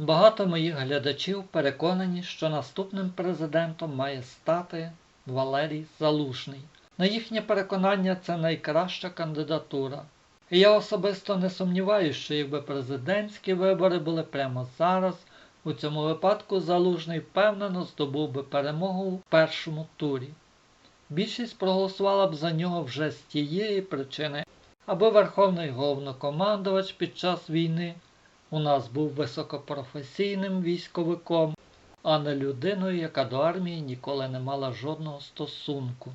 Багато моїх глядачів переконані, що наступним президентом має стати Валерій Залужний. На їхнє переконання це найкраща кандидатура. І я особисто не сумніваюся, що якби президентські вибори були прямо зараз, у цьому випадку Залужний впевнено здобув би перемогу в першому турі. Більшість проголосувала б за нього вже з тієї причини, аби Верховний головнокомандувач під час війни у нас був високопрофесійним військовиком, а не людиною, яка до армії ніколи не мала жодного стосунку.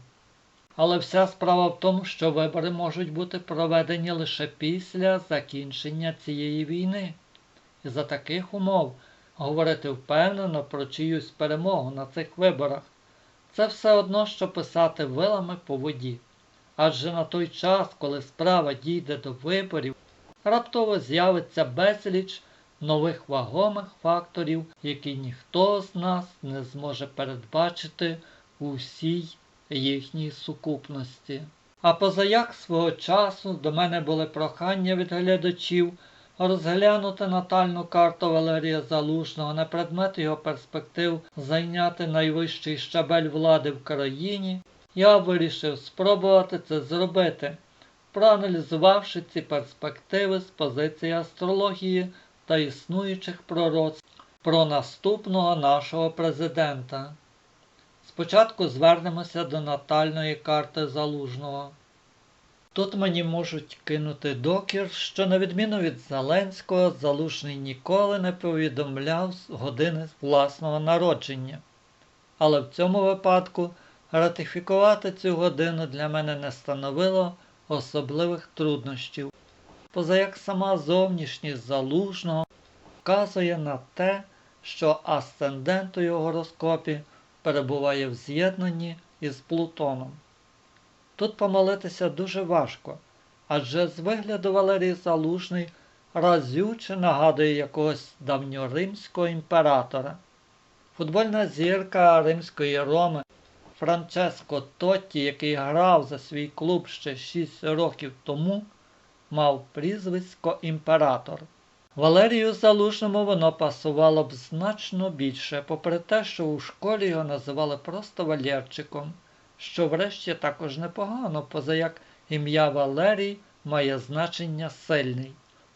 Але вся справа в тому, що вибори можуть бути проведені лише після закінчення цієї війни. І за таких умов говорити впевнено про чиюсь перемогу на цих виборах це все одно, що писати вилами по воді. Адже на той час, коли справа дійде до виборів, раптово з'явиться безліч нових вагомих факторів, які ніхто з нас не зможе передбачити у всій їхній сукупності. А позаяк свого часу до мене були прохання від глядачів розглянути натальну карту Валерія Залужного на предмет його перспектив зайняти найвищий щабель влади в країні, я вирішив спробувати це зробити, проаналізувавши ці перспективи з позиції астрології та існуючих пророцтв про наступного нашого президента. Спочатку звернемося до натальної карти Залужного. Тут мені можуть кинути докір, що на відміну від Зеленського, Залужний ніколи не повідомляв з години власного народження. Але в цьому випадку ратифікувати цю годину для мене не становило особливих труднощів, поза як сама зовнішність залужного вказує на те, що асцендент у його гороскопі перебуває в з'єднанні із Плутоном. Тут помолитися дуже важко, адже з вигляду Валерій Залужний разюче нагадує якогось давньоримського імператора. Футбольна зірка римської Роми Франческо Тотті, який грав за свій клуб ще 6 років тому, мав прізвисько імператор. Валерію Залужному воно пасувало б значно більше, попри те, що у школі його називали просто Валєрчиком, що врешті також непогано, поза як ім'я Валерій має значення сильний.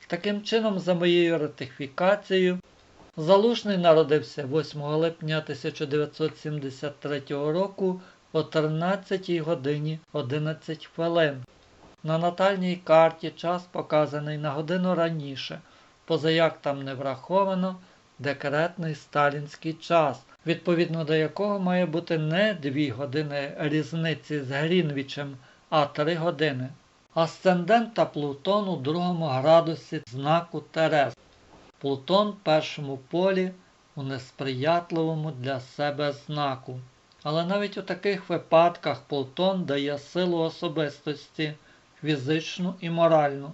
Таким чином, за моєю ратифікацією, Залужний народився 8 липня 1973 року о 13 годині 11 хвилин. На натальній карті час показаний на годину раніше, позаяк там не враховано декретний сталінський час, відповідно до якого має бути не 2 години різниці з Грінвічем, а 3 години. Асцендент та Плутон у другому градусі знаку Терес. Плутон в першому полі у несприятливому для себе знаку. Але навіть у таких випадках Плутон дає силу особистості, фізичну і моральну.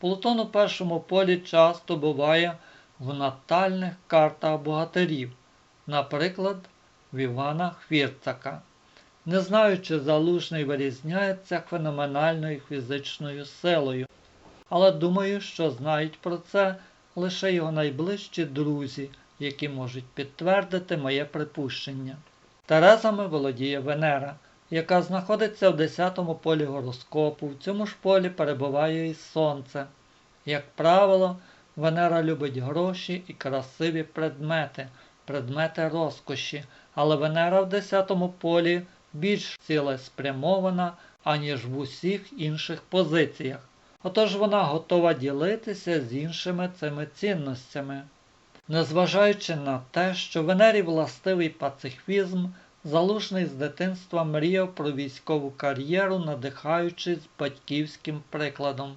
Плутон у першому полі часто буває в натальних картах богатирів, наприклад, в Івана Хвірцака. Не знаю, чи залужний вирізняється феноменальною фізичною силою, але думаю, що знають про це лише його найближчі друзі, які можуть підтвердити моє припущення. Терезами володіє Венера, яка знаходиться в 10-му полі гороскопу. В цьому ж полі перебуває і Сонце. Як правило, Венера любить гроші і красиві предмети, предмети розкоші, але Венера в 10-му полі більш цілеспрямована, аніж в усіх інших позиціях. Отож вона готова ділитися з іншими цими цінностями. Незважаючи на те, що Венері властивий пацифізм, Залужний з дитинства мріяв про військову кар'єру, надихаючись батьківським прикладом.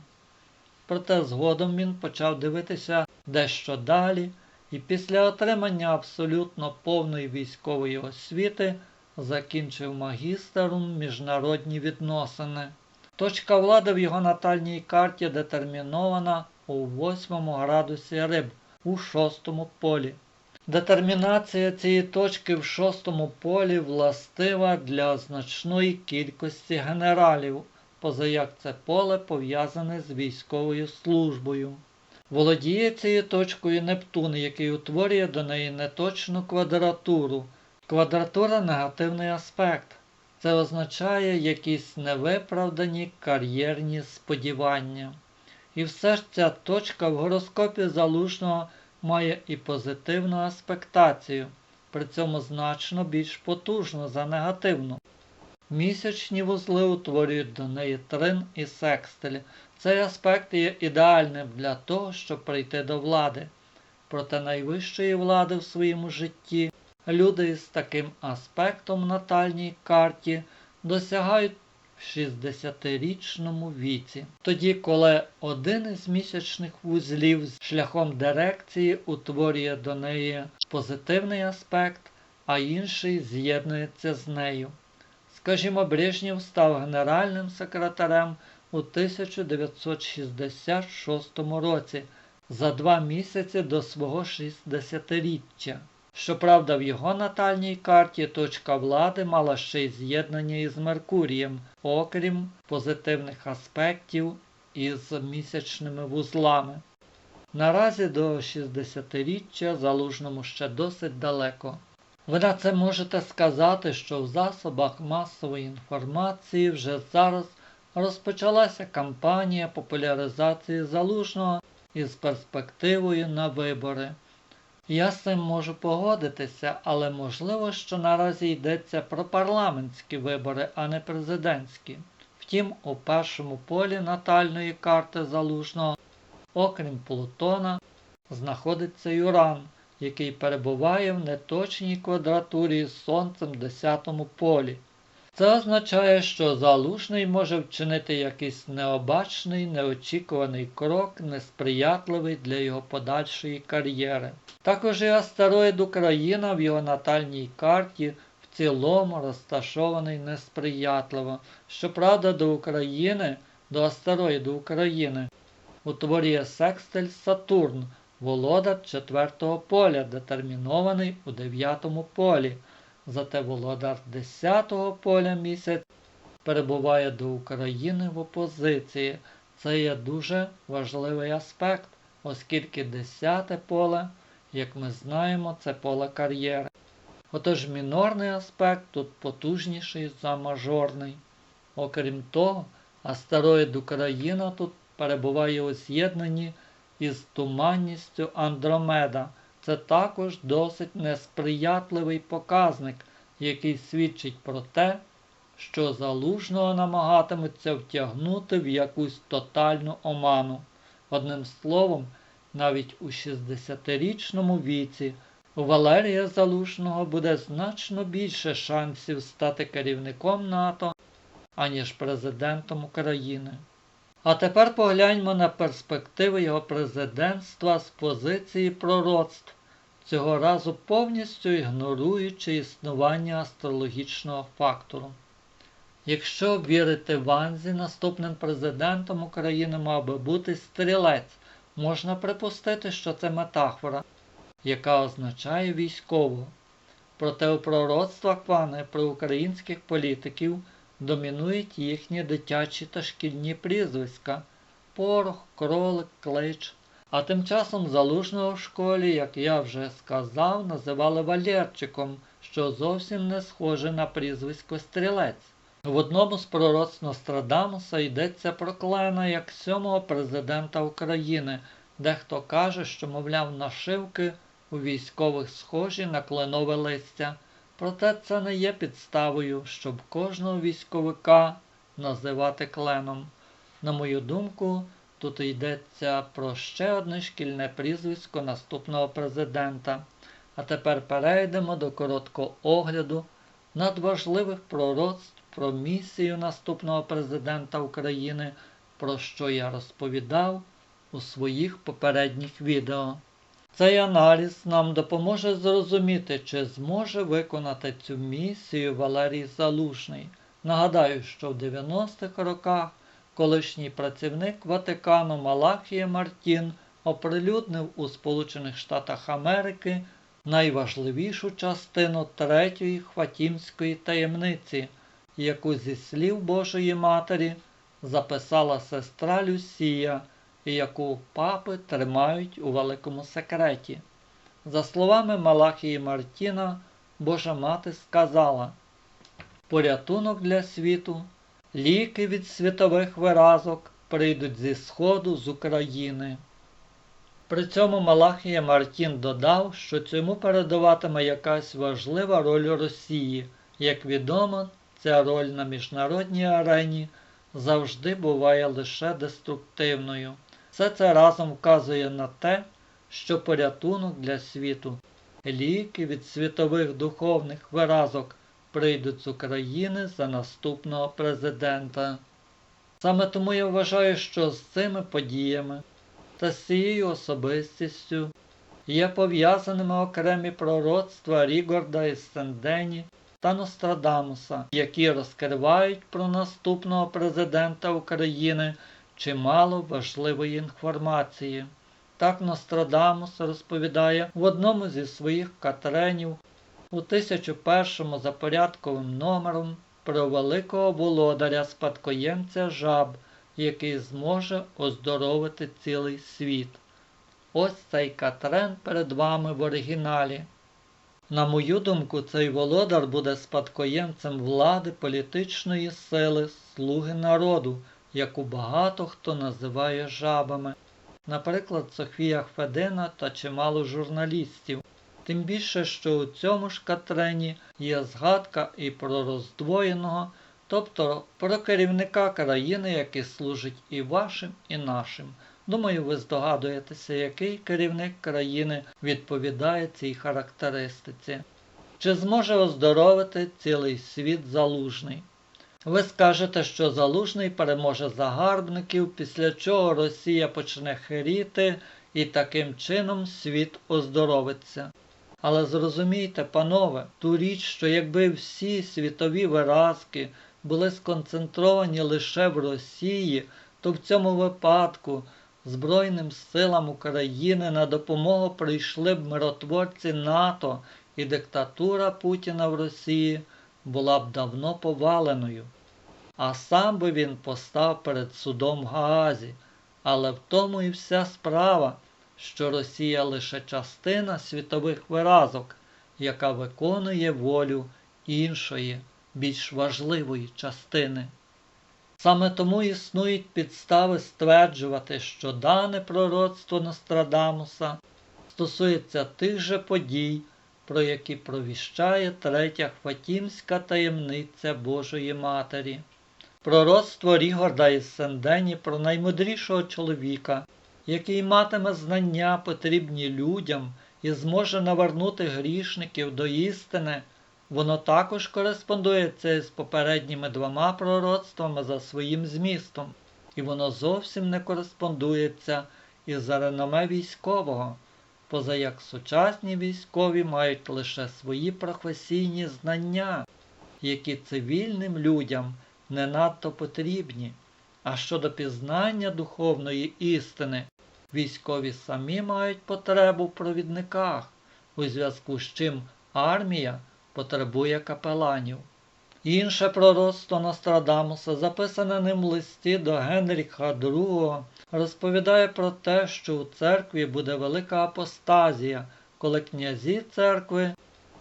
Проте згодом він почав дивитися дещо далі і після отримання абсолютно повної військової освіти закінчив магістером міжнародні відносини. Точка влади в його натальній карті детермінована у восьмому градусі риб у шостому полі. Детермінація цієї точки в шостому полі властива для значної кількості генералів, позаяк це поле пов'язане з військовою службою. Володіє цією точкою Нептун, який утворює до неї неточну квадратуру. Квадратура негативний аспект. Це означає якісь невиправдані кар'єрні сподівання. І все ж ця точка в гороскопі залужного має і позитивну аспектацію, при цьому значно більш потужну за негативну. Місячні вузли утворюють до неї трин і секстиль. Цей аспект є ідеальним для того, щоб прийти до влади. Проте найвищої влади в своєму житті люди із таким аспектом натальній карті досягають в 60-річному віці. Тоді, коли один із місячних вузлів з шляхом дирекції утворює до неї позитивний аспект, а інший з'єднується з нею. Скажімо, Брежнєв став генеральним секретарем у 1966 році за два місяці до свого 60-річчя. Щоправда, в його натальній карті точка влади мала ще й з'єднання із Меркурієм, окрім позитивних аспектів із місячними вузлами. Наразі до 60-річчя залужному ще досить далеко. Ви на це можете сказати, що в засобах масової інформації вже зараз розпочалася кампанія популяризації залужного із перспективою на вибори. Я з цим можу погодитися, але можливо, що наразі йдеться про парламентські вибори, а не президентські. Втім, у першому полі натальної карти залужного, окрім Плутона, знаходиться Юран, який перебуває в неточній квадратурі з Сонцем в 10 полі. Це означає, що залужний може вчинити якийсь необачний, неочікуваний крок, несприятливий для його подальшої кар'єри. Також і астероїд Україна в його натальній карті в цілому розташований несприятливо. Щоправда, до України, до астероїду України, утворює секстиль Сатурн, володар четвертого поля, детермінований у дев'ятому полі. Зате володар 10-го поля місяць перебуває до України в опозиції. Це є дуже важливий аспект, оскільки 10-те поле, як ми знаємо, це поле кар'єри. Отож мінорний аспект тут потужніший за мажорний. Окрім того, астероїд Україна тут перебуває у з'єднанні із туманністю Андромеда. Це також досить несприятливий показник, який свідчить про те, що залужного намагатимуться втягнути в якусь тотальну оману. Одним словом, навіть у 60-річному віці у Валерія Залужного буде значно більше шансів стати керівником НАТО, аніж президентом України. А тепер погляньмо на перспективи його президентства з позиції пророцтв, цього разу повністю ігноруючи існування астрологічного фактору. Якщо вірити Ванзі, наступним президентом України мав би бути стрілець, можна припустити, що це метафора, яка означає військового. Проте у пророцтвах Вани про українських політиків домінують їхні дитячі та шкільні прізвиська порох, кролик, клич. А тим часом залужного в школі, як я вже сказав, називали Валєрчиком, що зовсім не схоже на прізвисько стрілець. В одному з пророцтв Нострадамуса йдеться про Клена як сьомого президента України, дехто каже, що, мовляв, нашивки у військових схожі на кленове листя. Проте це не є підставою, щоб кожного військовика називати кленом. На мою думку, тут йдеться про ще одне шкільне прізвисько наступного президента. А тепер перейдемо до короткого огляду надважливих пророцтв про місію наступного президента України, про що я розповідав у своїх попередніх відео. Цей аналіз нам допоможе зрозуміти, чи зможе виконати цю місію Валерій Залужний. Нагадаю, що в 90-х роках колишній працівник Ватикану Малахія Мартін оприлюднив у Сполучених Штатах Америки найважливішу частину третьої хватімської таємниці, яку зі слів Божої Матері записала сестра Люсія і яку папи тримають у великому секреті. За словами Малахії Мартіна, Божа Мати сказала Порятунок для світу, ліки від світових виразок прийдуть зі Сходу з України. При цьому Малахія Мартін додав, що цьому передаватиме якась важлива роль Росії. Як відомо, ця роль на міжнародній арені завжди буває лише деструктивною. Все це разом вказує на те, що порятунок для світу, ліки від світових духовних виразок прийдуть з України за наступного президента. Саме тому я вважаю, що з цими подіями та з цією особистістю є пов'язаними окремі пророцтва Рігорда і Сендені та Нострадамуса, які розкривають про наступного президента України чимало важливої інформації. Так Нострадамус розповідає в одному зі своїх катренів у 1001 за порядковим номером про великого володаря спадкоємця жаб, який зможе оздоровити цілий світ. Ось цей катрен перед вами в оригіналі. На мою думку, цей володар буде спадкоємцем влади політичної сили слуги народу, яку багато хто називає жабами, наприклад, Софія Федина та чимало журналістів. Тим більше, що у цьому ж Катрені є згадка і про роздвоєного, тобто про керівника країни, який служить і вашим, і нашим. Думаю, ви здогадуєтеся, який керівник країни відповідає цій характеристиці. Чи зможе оздоровити цілий світ залужний? Ви скажете, що залужний переможе загарбників, після чого Росія почне хиріти і таким чином світ оздоровиться. Але зрозумійте, панове, ту річ, що якби всі світові виразки були сконцентровані лише в Росії, то в цьому випадку Збройним силам України на допомогу прийшли б миротворці НАТО і диктатура Путіна в Росії була б давно поваленою. А сам би він постав перед судом Гаазі. Але в тому і вся справа, що Росія лише частина світових виразок, яка виконує волю іншої, більш важливої частини. Саме тому існують підстави стверджувати, що дане пророцтво Нострадамуса стосується тих же подій, про які провіщає третя Хватімська таємниця Божої Матері. Пророцтво Рігорда із Сендені про наймудрішого чоловіка, який матиме знання, потрібні людям і зможе навернути грішників до істини. Воно також кореспондується з попередніми двома пророцтвами за своїм змістом, і воно зовсім не кореспондується із реноме військового, поза як сучасні військові мають лише свої професійні знання, які цивільним людям не надто потрібні. А щодо пізнання духовної істини, військові самі мають потребу в провідниках, у зв'язку з чим армія потребує капеланів. Інше пророцтво Нострадамуса, записане ним в листі до Генріха II, розповідає про те, що у церкві буде велика апостазія, коли князі церкви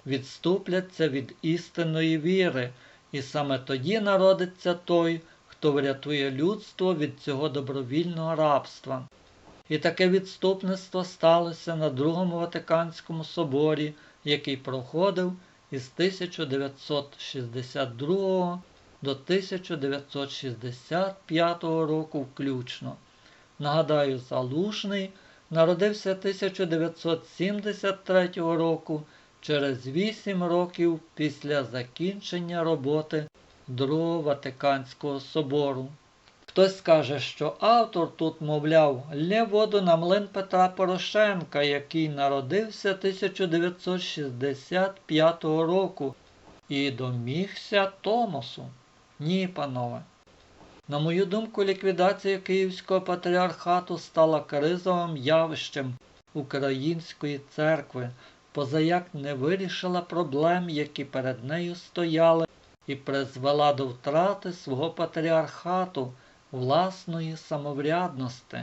відступляться від істинної віри, і саме тоді народиться той, хто врятує людство від цього добровільного рабства. І таке відступництво сталося на Другому Ватиканському соборі, який проходив із 1962 до 1965 року включно. Нагадаю, Залужний народився 1973 року через 8 років після закінчення роботи Другого Ватиканського собору. Хтось скаже, що автор тут, мовляв, лє воду на млин Петра Порошенка, який народився 1965 року і домігся Томосу. Ні, панове. На мою думку, ліквідація Київського патріархату стала кризовим явищем Української церкви, позаяк не вирішила проблем, які перед нею стояли, і призвела до втрати свого патріархату власної самоврядності.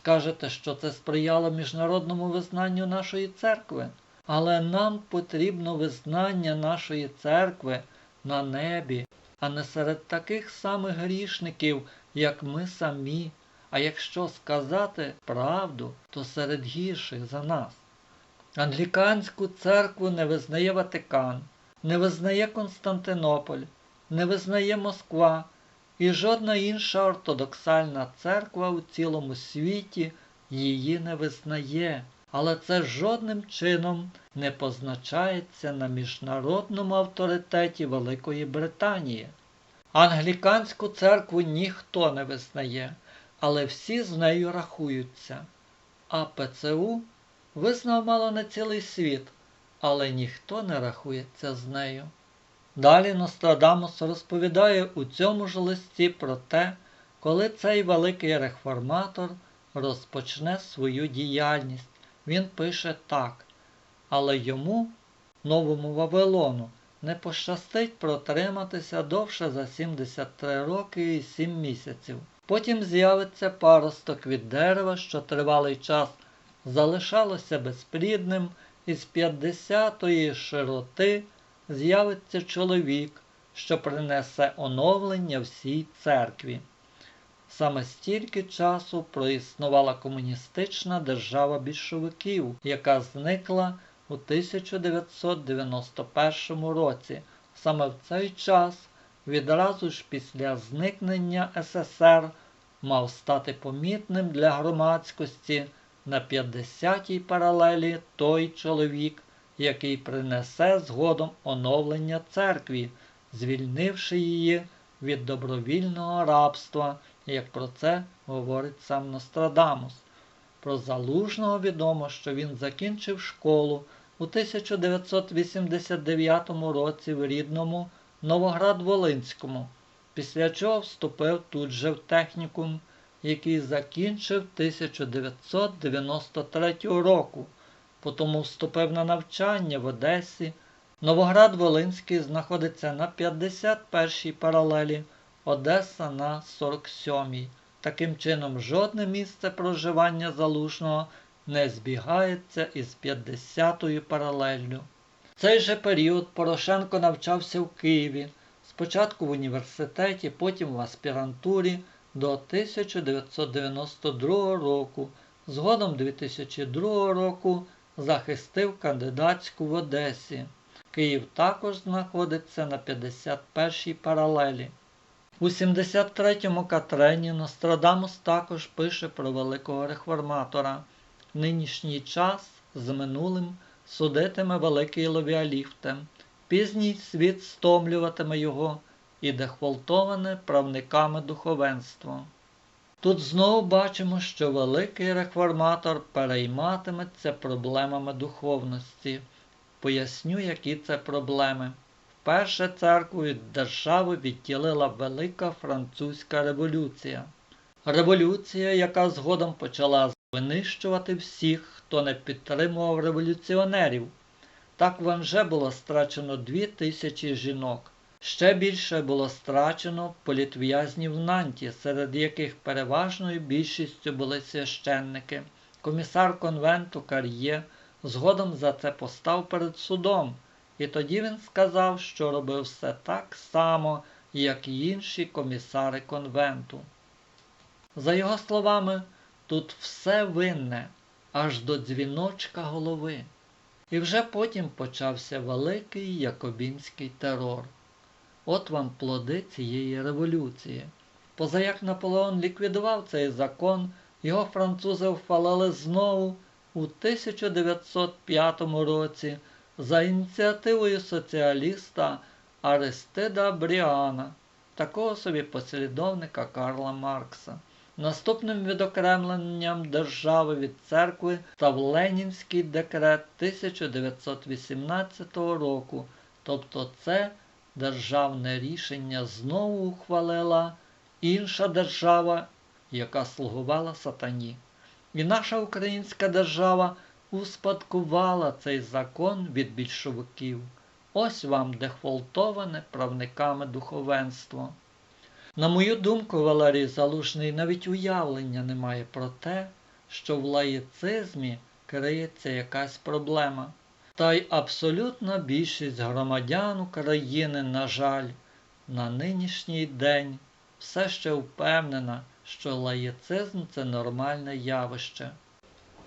скажете, що це сприяло міжнародному визнанню нашої церкви. Але нам потрібно визнання нашої церкви на небі, а не серед таких самих грішників, як ми самі. А якщо сказати правду, то серед гірших за нас. Англіканську церкву не визнає Ватикан, не визнає Константинополь, не визнає Москва і жодна інша ортодоксальна церква у цілому світі її не визнає. Але це жодним чином не позначається на міжнародному авторитеті Великої Британії. Англіканську церкву ніхто не визнає, але всі з нею рахуються. А ПЦУ визнав мало не цілий світ, але ніхто не рахується з нею. Далі Нострадамус розповідає у цьому ж листі про те, коли цей великий реформатор розпочне свою діяльність. Він пише так, але йому, новому Вавилону, не пощастить протриматися довше за 73 роки і 7 місяців. Потім з'явиться паросток від дерева, що тривалий час залишалося безплідним, із 50-ї широти з'явиться чоловік, що принесе оновлення всій церкві. Саме стільки часу проіснувала комуністична держава більшовиків, яка зникла у 1991 році. Саме в цей час, відразу ж після зникнення СССР, мав стати помітним для громадськості на 50-й паралелі той чоловік, який принесе згодом оновлення церкві, звільнивши її від добровільного рабства, як про це говорить сам Нострадамус. Про залужного відомо, що він закінчив школу у 1989 році в рідному Новоград-Волинському, після чого вступив тут же в технікум, який закінчив 1993 року. Потім вступив на навчання в Одесі. Новоград-Волинський знаходиться на 51-й паралелі, Одеса на 47-й. Таким чином, жодне місце проживання залужного не збігається із 50-ю паралеллю. В цей же період Порошенко навчався в Києві, спочатку в університеті, потім в аспірантурі до 1992 року. Згодом 2002 року захистив кандидатську в Одесі. Київ також знаходиться на 51-й паралелі. У 73-му Катрені Нострадамус також пише про великого реформатора. Нинішній час з минулим судитиме великий ловіаліфте, пізній світ стомлюватиме його і дехвалтоване правниками духовенство. Тут знову бачимо, що великий реформатор перейматиметься проблемами духовності. Поясню, які це проблеми. Вперше церкву від держави відділила Велика Французька революція. Революція, яка згодом почала винищувати всіх, хто не підтримував революціонерів. Так в Анже було страчено дві тисячі жінок. Ще більше було страчено політв'язнів в Нанті, серед яких переважною більшістю були священники. Комісар конвенту Кар'є згодом за це постав перед судом, і тоді він сказав, що робив все так само, як і інші комісари конвенту. За його словами, тут все винне, аж до дзвіночка голови. І вже потім почався великий якобінський терор. От вам плоди цієї революції. Поза як Наполеон ліквідував цей закон, його французи вхвалили знову у 1905 році за ініціативою соціаліста Аристида Бріана, такого собі послідовника Карла Маркса. Наступним відокремленням держави від церкви став Ленінський декрет 1918 року, тобто це державне рішення знову ухвалила інша держава, яка слугувала сатані. І наша українська держава успадкувала цей закон від більшовиків. Ось вам дехвалтоване правниками духовенство. На мою думку, Валерій Залужний навіть уявлення не має про те, що в лаїцизмі криється якась проблема. Та й абсолютна більшість громадян України, на жаль, на нинішній день все ще впевнена, що лаїцизм це нормальне явище.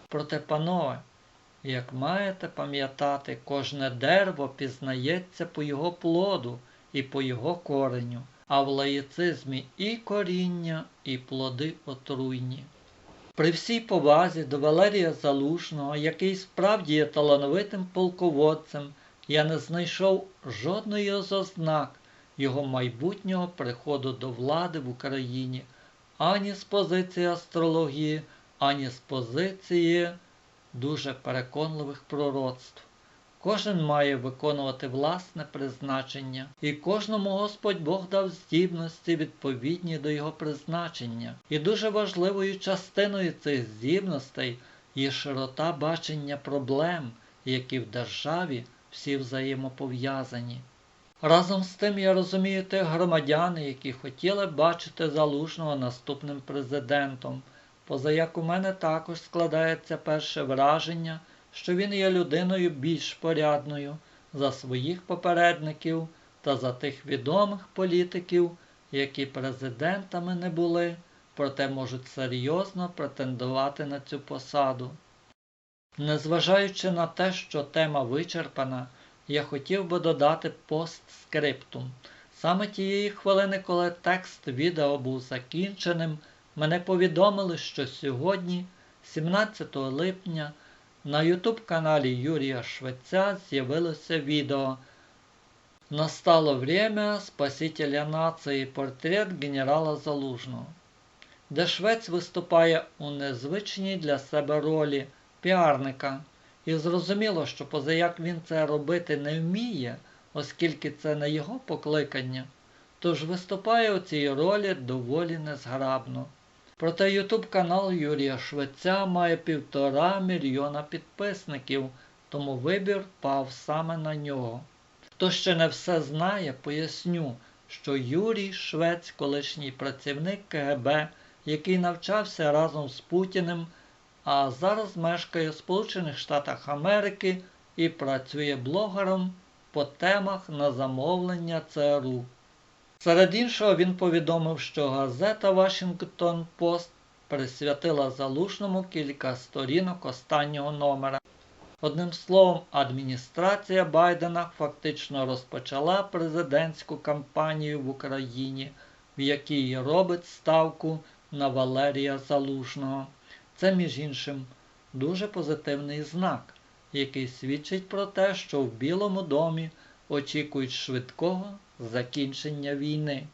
Проте, панове, як маєте пам'ятати, кожне дерево пізнається по його плоду і по його кореню, а в лаїцизмі і коріння, і плоди отруйні. При всій повазі до Валерія Залужного, який справді є талановитим полководцем, я не знайшов жодної з ознак його майбутнього приходу до влади в Україні ані з позиції астрології, ані з позиції дуже переконливих пророцтв. Кожен має виконувати власне призначення, і кожному Господь Бог дав здібності відповідні до його призначення. І дуже важливою частиною цих здібностей є широта бачення проблем, які в державі всі взаємопов'язані. Разом з тим я розумію тих громадян, які хотіли бачити залужного наступним президентом, поза як у мене також складається перше враження, що він є людиною більш порядною за своїх попередників та за тих відомих політиків, які президентами не були, проте можуть серйозно претендувати на цю посаду. Незважаючи на те, що тема вичерпана, я хотів би додати постскриптум. Саме тієї хвилини, коли текст відео був закінченим, мене повідомили, що сьогодні, 17 липня, на YouTube каналі Юрія Швеця з'явилося відео Настало время Спасителя нації портрет генерала Залужного, де Швець виступає у незвичній для себе ролі піарника. І зрозуміло, що позаяк він це робити не вміє, оскільки це не його покликання, тож виступає у цій ролі доволі незграбно. Проте ютуб канал Юрія Швеця має півтора мільйона підписників, тому вибір пав саме на нього. Хто ще не все знає, поясню, що Юрій Швець, колишній працівник КГБ, який навчався разом з Путіним, а зараз мешкає в Сполучених Штатах Америки і працює блогером по темах на замовлення ЦРУ. Серед іншого він повідомив, що газета Вашингтон Пост присвятила залужному кілька сторінок останнього номера. Одним словом, адміністрація Байдена фактично розпочала президентську кампанію в Україні, в якій робить ставку на Валерія Залужного. Це, між іншим, дуже позитивний знак, який свідчить про те, що в Білому домі очікують швидкого закінчення війни.